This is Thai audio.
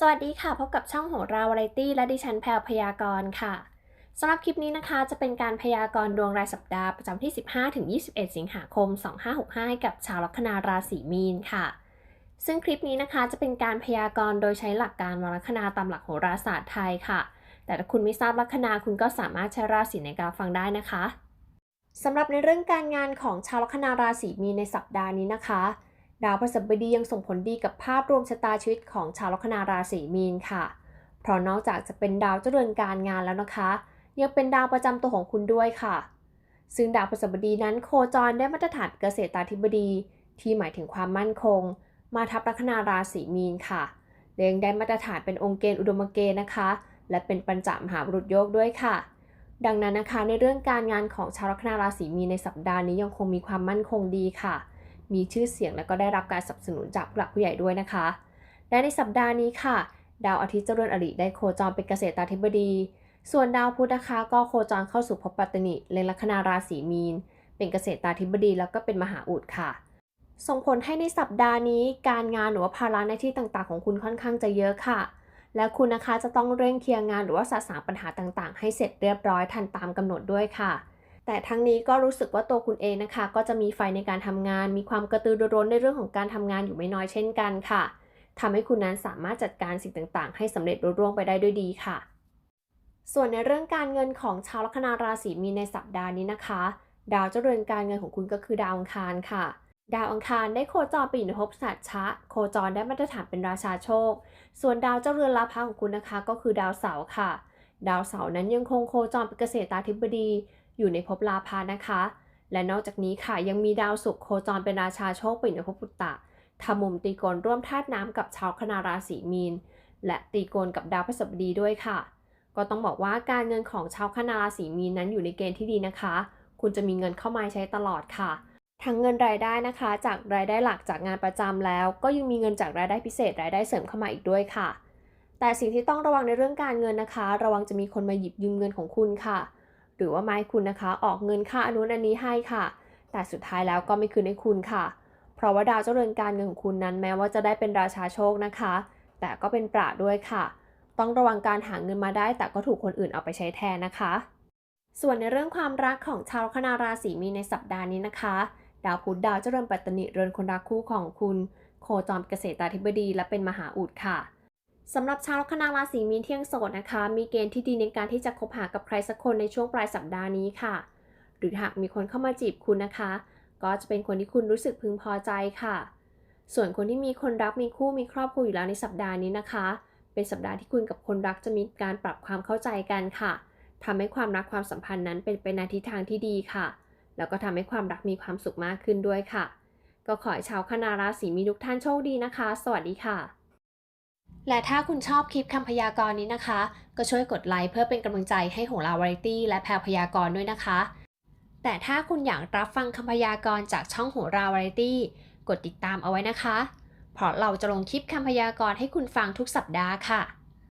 สวัสดีค่ะ พบกับช่องโหราวาไรตี้และดิฉันแพรวพยากรณ์ค่ะสำหรับคลิปนี้นะคะ จะเป็นการพยากรณ์ดวงรายสัปดาห์ประจำที่ 15-21 สิงหาคม 2565 กับชาวลัคนาราศีมีนค่ะ ซึ่งคลิปนี้นะคะจะเป็นการพยากรณ์โดยใช้หลักการวลัคนาตามหลักโหราศาสตร์ไทยค่ะ แต่ถ้าคุณไม่ทราบลัคนาคุณก็สามารถใช้ราศีในการฟังได้นะคะสำหรับในเรื่องการงานของชาวลัคนาราศีมีนในสัปดาห์นี้นะคะ ดาวพฤหัสบดียังส่งผลดีกับภาพรวมชะตาชีวิตของชาวลัคนาราศีมีนค่ะ เพราะนอกจากจะเป็นดาวเจริญการงานแล้วนะคะ ยังเป็นดาวประจำตัวของคุณด้วยค่ะ ซึ่งดาวพฤหัสบดีนั้นโคจรได้มาตรฐานเกษตราธิบดี ที่หมายถึงความมั่นคง มาทับลัคนาราศีมีนค่ะและยังได้มาตรฐานเป็นองค์เกณฑ์อุดมเกณฑ์นะคะ และเป็นปัญจมหาบุรุษโยกด้วยค่ะ ดังนั้นนะคะในเรื่องการงานของชาวลัคนาราศีมีนในสัปดาห์นี้ยังคงมีความมั่นคงดีค่ะ มีชื่อเสียงและก็ได้รับการสนับสนุนจากผู้หลักผู้ใหญ่ด้วยนะคะ และในสัปดาห์นี้ค่ะ ดาวอาทิตย์เจริญอริได้โคจรเป็นเกษตราธิบดี ส่วนดาวพุธนะคะ ก็โคจรเข้าสู่ภพปัตตนิเลนลัคนาราศีมีน เป็นเกษตราธิบดีแล้วก็เป็นมหาอุดค่ะ ส่งผลให้ในสัปดาห์นี้ การงานหรือว่าภาระหน้าที่ต่างๆ ของคุณค่อนข้างจะเยอะค่ะ และคุณนะคะจะต้องเร่งเคลียร์งานหรือว่าสะสางปัญหาต่างๆ ให้เสร็จเรียบร้อยทันตามกำหนดด้วยค่ะ แต่ทั้งนี้ก็รู้สึกว่าตัวคุณเองนะคะ ก็จะมีไฟในการทำงาน มีความกระตือรือร้นในเรื่องของการทำงานอยู่ไม่น้อยเช่นกันค่ะทำให้คุณนั้นสามารถจัดการสิ่งต่างๆ ให้สำเร็จรุ่ร่วงไปได้ด้วยดีค่ะ ส่วนในเรื่องการเงินของชาวลัคนาราศีมีนในสัปดาห์นี้นะคะ ดาวเจริญการเงินของคุณก็คือดาวอังคารค่ะดาวอังคารได้โคจรไปอยู่ในภพสัตว์ชะ โคจรได้มาตรฐานเป็นราชาโชค ส่วนดาวเจ้าเรือนลาภะของคุณนะคะ ก็คือดาวเสาร์ค่ะ ดาวเสาร์นั้นยังคงโคจรเป็นเกษตราธิบดี อยู่ในภพลาภานะคะ และนอกจากนี้ค่ะยังมีดาวศุกร์โคจรเป็นราชาโชคไปอยู่ในภพปุตตะทำมุมตีโกนร่วมธาตุน้ำกับชาวคณาราศีมีน และตีโกนกับดาวพฤหัสบดีด้วยค่ะ ก็ต้องบอกว่าการเงินของชาวคณาราศีมีนนั้นอยู่ในเกณฑ์ที่ดีนะคะ คุณจะมีเงินเข้ามาใช้ตลอดค่ะ ทั้งเงินรายได้นะคะ จากรายได้หลักจากงานประจำแล้ว ก็ยังมีเงินจากรายได้พิเศษรายได้เสริมเข้ามาอีกด้วยค่ะ แต่สิ่งที่ต้องระวังในเรื่องการเงินนะคะ ระวังจะมีคนมาหยิบยืมเงินของคุณค่ะ หรือว่าไม้คุณนะคะ ออกเงินค่าอนุนันนี้ให้ค่ะ แต่สุดท้ายแล้วก็ไม่คืนให้คุณค่ะ เพราะว่าดาวเจ้าเรือนการเงินของคุณนั้นแม้ว่าจะได้เป็นราชาโชคนะคะ แต่ก็เป็นประด้วยค่ะ ต้องระวังการหาเงินมาได้ แต่ก็ถูกคนอื่นเอาไปใช้แทนนะคะ ส่วนในเรื่องความรักของชาวคนาราศีมีในสัปดาห์นี้นะคะ ดาวพุธดาวเจริญปัตตนิเรือนคนรักคู่ของคุณ โคจรเกษตราธิบดีและเป็นมหาอุดค่ะ สำหรับชาวลัคนาราศีมีนเที่ยงโสดนะคะ มีเกณฑ์ที่ดีในการที่จะคบหากับใครสักคนในช่วงปลายสัปดาห์นี้ค่ะ หรือหากมีคนเข้ามาจีบคุณนะคะ ก็จะเป็นคนที่คุณรู้สึกพึงพอใจค่ะ ส่วนคนที่มีคนรักมีคู่มีครอบครัวอยู่แล้วในสัปดาห์นี้นะคะ เป็นสัปดาห์ที่คุณกับคนรักจะมีการปรับความเข้าใจกันค่ะทำให้ความรักความสัมพันธ์นั้นเป็นไปในทิศทางที่ดีค่ะ แล้วก็ทำให้ความรักมีความสุขมากขึ้นด้วยค่ะ ก็ขอให้ชาวคณาราศีมีทุกท่านโชคดีนะคะ สวัสดีค่ะ และถ้าคุณชอบคลิปคำพยากรณ์นี้นะคะ ก็ช่วยกดไลค์เพื่อเป็นกำลังใจให้โหราวาไรตี้และแพรพยากรณ์ด้วยนะคะ แต่ถ้าคุณอยากรับฟังคำพยากรณ์จากช่องโหราวาไรตี้ กดติดตามเอาไว้นะคะ เพราะเราจะลงคลิปคำพยากรณ์ให้คุณฟังทุกสัปดาห์ค่ะ